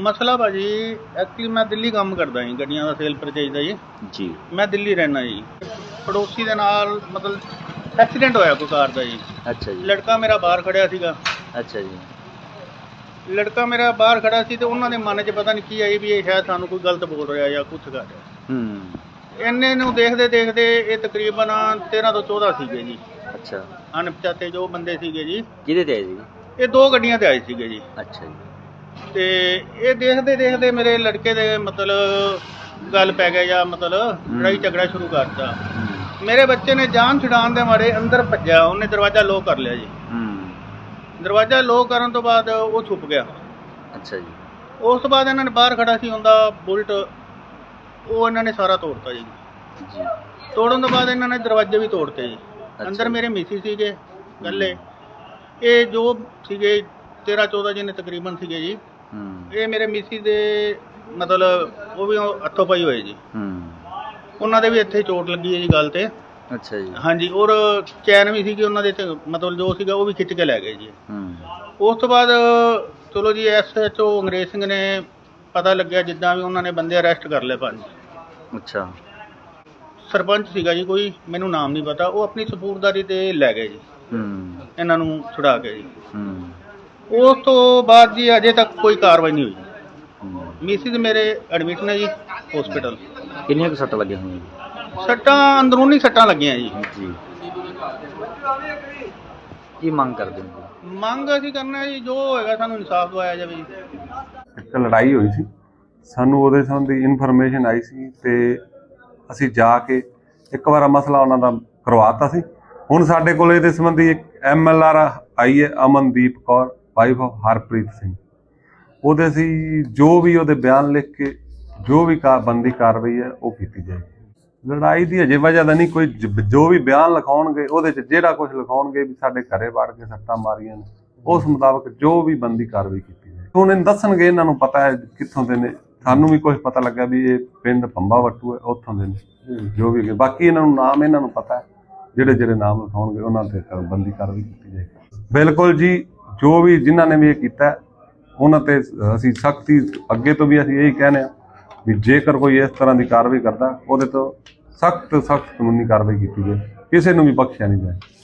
ਮਸਲਾ ਭਾਜੀ ਐਕਚੁਅਲੀ ਮੈਂ ਦਿੱਲੀ ਕੰਮ ਕਰਦਾ ਜੀ ਗੱਡੀਆਂ ਦਾ ਸੇਲ ਪਰਚੇਜ ਦਾ ਜੀ। ਜੀ। ਮੈਂ ਦਿੱਲੀ ਰਹਿਣਾ ਜੀ। ਪੜੋਸੀ ਦੇ ਨਾਲ ਮਤਲਬ ਐਕਸੀਡੈਂਟ ਹੋਇਆ ਕੋਈ ਕਾਰ ਦਾ ਜੀ। ਅੱਛਾ ਜੀ। ਲੜਕਾ ਮੇਰਾ ਬਾਹਰ ਖੜਿਆ ਸੀਗਾ। ਅੱਛਾ ਜੀ। ਲੜਕਾ ਮੇਰਾ ਬਾਹਰ ਖੜਾ ਸੀ ਤੇ ਉਹਨਾਂ ਦੇ ਮਨ 'ਚ ਪਤਾ ਨਹੀਂ ਕੀ ਆਈ ਵੀ ਇਹ ਸ਼ਾਇਦ ਸਾਨੂੰ ਕੋਈ ਗਲਤ ਬੋਲ ਰਿਹਾ ਜਾਂ ਕੁਝ ਕਰ ਰਿਹਾ। ਹੂੰ। ਇੰਨੇ ਨੂੰ ਦੇਖਦੇ ਦੇਖਦੇ ਇਹ ਤਕਰੀਬਨ 13 ਤੋਂ 14 ਸੀਗੇ ਜੀ। ਅੱਛਾ। ਅਣਪਛਾਤੇ ਜੋ ਬੰਦੇ ਸੀਗੇ ਜੀ। ਕਿਹਦੇ ਤੇ ਆਏ ਜੀ ਇਹ ਦੋ ਗੱਡੀਆਂ ਤੇ ਆਏ ਸੀਗੇ ਜੀ। ਅੱਛਾ ਜੀ। ਤੇ ਇਹ ਦੇਖਦੇ ਦੇਖਦੇ ਮੇਰੇ ਲੜਕੇ ਦੇ ਮਤਲਬ ਗੱਲ ਪੈ ਗਿਆ ਜਾਂ ਮਤਲਬ ਲੜਾਈ ਝਗੜਾ ਸ਼ੁਰੂ ਕਰਤਾ। ਮੇਰੇ ਬੱਚੇ ਨੇ ਜਾਨ ਛਡਾਉਣ ਦੇ ਮਾਰੇ ਅੰਦਰ ਭੱਜਿਆ ਉਹਨੇ ਦਰਵਾਜ਼ਾ ਲੋਕ ਕਰ ਲਿਆ ਜੀ। ਹੂੰ। ਦਰਵਾਜ਼ਾ ਲੋਕ ਕਰਨ ਤੋਂ ਬਾਅਦ ਉਹ ਛੁਪ ਗਿਆ। ਅੱਛਾ ਜੀ। ਉਸ ਤੋਂ ਬਾਅਦ ਇਹਨਾਂ ਨੇ ਬਾਹਰ ਖੜਾ ਸੀ ਹੁੰਦਾ ਬੁਲਟ ਉਹ ਇਹਨਾਂ ਨੇ ਸਾਰਾ ਤੋੜਤਾ ਜੀ। ਜੀ। ਤੋੜਨ ਤੋਂ ਬਾਅਦ ਇਹਨਾਂ ਨੇ ਦਰਵਾਜ਼ੇ ਵੀ ਤੋੜਤੇ ਜੀ। ਅੰਦਰ। ਮੇਰੇ ਮਿਸੀ ਸੀਗੇ ਇਕੱਲੇ। ਇਹ ਜੋ ਸੀਗੇ 13 14 ਜਿਹਨੇ ਤਕਰੀਬਨ ਸੀਗੇ ਜੀ। ਹੂੰ। ਇਹ ਮੇਰੇ ਮਿਸੀ ਦੇ ਮਤਲਬ ਉਹ ਵੀ ਹੱਥੋਂ ਪਾਈ ਹੋਏ ਜੀ। ਹੂੰ। ਉਹਨਾਂ ਦੇ ਵੀ ਇੱਥੇ ਚੋਟ ਲੱਗੀ ਹੈ ਜੀ ਗੱਲ ਤੇ। ਅੱਛਾ ਜੀ। ਹਾਂਜੀ ਔਰ ਚੈਨ ਵੀ ਸੀਗੀ ਉਹਨਾਂ ਦੇ ਤੇ ਮਤਲਬ ਜੋ ਸੀਗਾ ਉਹ ਵੀ ਖਿੱਚ ਕੇ ਲੈ ਗਏ ਜੀ। ਹੂੰ। ਉਸ ਤੋਂ ਬਾਅਦ ਚਲੋ ਜੀ ਐਸਐਚਓ ਅੰਗਰੇਜ਼ ਸਿੰਘ ਨੇ ਪਤਾ ਲੱਗਿਆ ਜਿੱਦਾਂ ਵੀ ਉਹਨਾਂ ਨੇ ਬੰਦੇ ਅਰੈਸਟ ਕਰ ਲਏ ਪੰਜ ਅੱਛਾ। ਸਰਪੰਚ ਸੀਗਾ ਜੀ ਕੋਈ ਮੈਨੂੰ ਨਾਮ ਨਹੀਂ ਪਤਾ। ਉਹ ਆਪਣੀ ਸਪੂਰਦਾਰੀ ਤੇ ਲੈ ਗਏ ਜੀ। ਹੂੰ। ਇਹਨਾਂ ਨੂੰ ਛੁਡਾ ਕੇ ਜੀ। ਹੂੰ। ਉਸ ਤੋਂ ਬਾਅਦ ਜੀ ਅਜੇ ਤੱਕ ਕੋਈ ਕਾਰਵਾਈ ਨਹੀਂ ਹੋਈ। ਹੂੰ। ਮਿਸਿਸ ਮੇਰੇ ਐਡਮਿਟ ਨੇ ਜੀ ਹਸਪੀਟਲ ਕਿੰਨੀਆਂ ਕੁ ਸੱਟ ਲੱਗੀਆਂ ਹੋਈਆਂ? ਜੀ? ਸੱਟਾਂ ਅੰਦਰੂਨੀ ਸੱਟਾਂ ਲੱਗੀਆਂ ਜੀ। ਜੀ। ਕੀ ਮੰਗ ਕਰਦੇ ਹੋ? ਮੰਗ ਅਸੀਂ ਕਰਨਾ ਜੀ ਜੋ ਹੋਏਗਾ ਸਾਨੂੰ ਇਨਸਾਫ ਦਵਾਇਆ ਜਾਵੇ ਜੀ। ਇੱਕ ਲੜਾਈ ਹੋਈ ਸੀ। ਸਾਨੂੰ ਉਹਦੇ ਸੰਬੰਧੀ ਇਨਫੋਰਮੇਸ਼ਨ ਆਈ ਸੀ ਤੇ ਅਸੀਂ ਜਾ ਕੇ ਇੱਕ ਵਾਰ ਮਸਲਾ ਉਹਨਾਂ ਦਾ ਕਰਵਾਤਾ ਸੀ। ਹੁਣ ਸਾਡੇ ਕੋਲ ਇਹਦੇ ਸੰਬੰਧੀ ਇੱਕ ਐਮਐਲਆਰ ਆਈ ਹੈ ਅਮਨਦੀਪ ਕੌਰ। ਵਾਈਫ ਆਫ ਹਰਪ੍ਰੀਤ ਸਿੰਘ ਉਹਦੇ ਅਸੀਂ ਜੋ ਵੀ ਉਹਦੇ ਬਿਆਨ ਲਿਖ ਕੇ, ਜੋ ਵੀ ਕਾ, ਬੰਦੀ ਕਾਰਵਾਈ ਹੈ, ਉਹ ਕੀਤੀ ਜਾਏਗੀ। ਲੜਾਈ ਦੀ ਅਜੇ ਵਜ੍ਹਾ ਦਾ ਨਹੀਂ, ਕੋਈ ਜੋ ਵੀ ਬਿਆਨ ਲਿਖਾਉਣਗੇ, ਉਹਦੇ ਚ ਜਿਹੜਾ ਕੁਝ ਲਿਖਾਉਣਗੇ ਵੀ ਸਾਡੇ ਘਰੇ ਵੜ ਕੇ ਸੱਟਾਂ ਮਾਰੀਆਂ ਨੇ, ਉਸ ਮੁਤਾਬਕ ਜੋ ਵੀ ਬੰਦੀ ਕਾਰਵਾਈ ਕੀਤੀ ਜਾਏ ਹੁਣ ਇਹ ਦੱਸਣਗੇ, ਇਹਨਾਂ ਨੂੰ ਪਤਾ ਹੈ ਕਿੱਥੋਂ ਦੇ ਨੇ। ਸਾਨੂੰ ਵੀ ਕੁਝ ਪਤਾ ਲੱਗਾ ਵੀ ਇਹ ਪਿੰਡ ਪੰਬਾ ਵੱਟੂ ਹੈ, ਉੱਥੋਂ ਦੇ ਨੇ। ਜੋ ਵੀ ਬਾਕੀ ਇਹਨਾਂ ਨੂੰ ਨਾਮ ਇਹਨਾਂ ਨੂੰ ਪਤਾ ਹੈ ਜਿਹੜੇ ਜਿਹੜੇ ਨਾਮ ਲਿਖਾਉਣਗੇ, ਉਹਨਾਂ ਤੇ ਕਰ- ਬੰਦੀ ਕਾਰਵਾਈ ਕੀਤੀ ਜਾਏਗੀ। ਬਿਲਕੁਲ ਜੀ ਜੋ ਵੀ ਜਿਨ੍ਹਾਂ ਨੇ ਵੀ ਇਹ ਕੀਤਾ ਉਹਨਾਂ ਤੇ ਅਸੀਂ ਸਖਤੀ ਅੱਗੇ ਤੋਂ ਵੀ ਅਸੀਂ ਇਹੀ ਕਹਿੰਦੇ ਆ ਵੀ ਜੇਕਰ ਕੋਈ ਇਸ ਤਰ੍ਹਾਂ ਦੀ ਕਾਰਵਾਈ ਕਰਦਾ, ਉਹਦੇ ਤੋਂ ਸਖਤ ਸਖਤ ਕਾਨੂੰਨੀ ਕਾਰਵਾਈ ਕੀਤੀ ਜਾਏ ਕਿਸੇ ਨੂੰ ਵੀ ਬਖਸ਼ਿਆ ਨਹੀਂ ਜਾਏ।